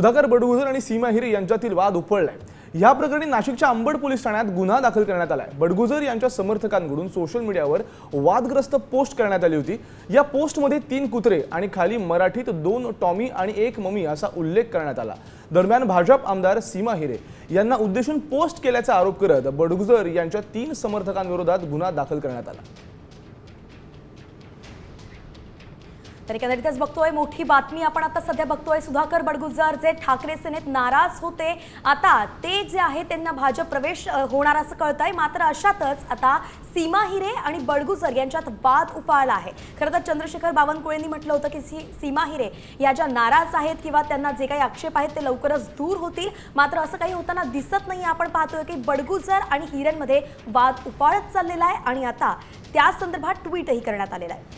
सुधाकर बडगुजर आणि सीमा हिरे यांच्यातील वाद उपळलाय या प्रकरणी नाशिकच्या अंबड पोलीस ठाण्यात गुन्हा दाखल करण्यात आलाय. बडगुजर यांच्या समर्थकांकडून सोशल मीडियावर वादग्रस्त पोस्ट करण्यात आली होती. या पोस्टमध्ये तीन कुत्रे आणि खाली मराठीत दोन टॉमी आणि एक ममी असा उल्लेख करण्यात आला. दरम्यान भाजप आमदार सीमा हिरे यांना उद्देशून पोस्ट केल्याचा आरोप करत बडगुजर यांच्या तीन समर्थकांविरोधात गुन्हा दाखल करण्यात आला. तर एकंदरीतच बघतोय मोठी बातमी आपण आता सध्या बघतोय. सुधाकर बडगुजर जे ठाकरे सेनेत नाराज होते आता ते जे आहे त्यांना भाजप प्रवेश होणार असं कळतंय. मात्र अशातच आता सीमा हिरे आणि बडगुजर यांच्यात वाद उफाळला आहे. खरं तर चंद्रशेखर बावनकुळेंनी म्हटलं होतं की सी सीमा हिरे या ज्या नाराज आहेत किंवा त्यांना जे काही आक्षेप आहेत ते लवकरच दूर होतील. मात्र असं काही होताना दिसत नाही आपण पाहतोय की बडगुजर आणि हिरेंमध्ये वाद उफाळत चाललेला आहे आणि आता त्या संदर्भात ट्विटही करण्यात आलेला आहे.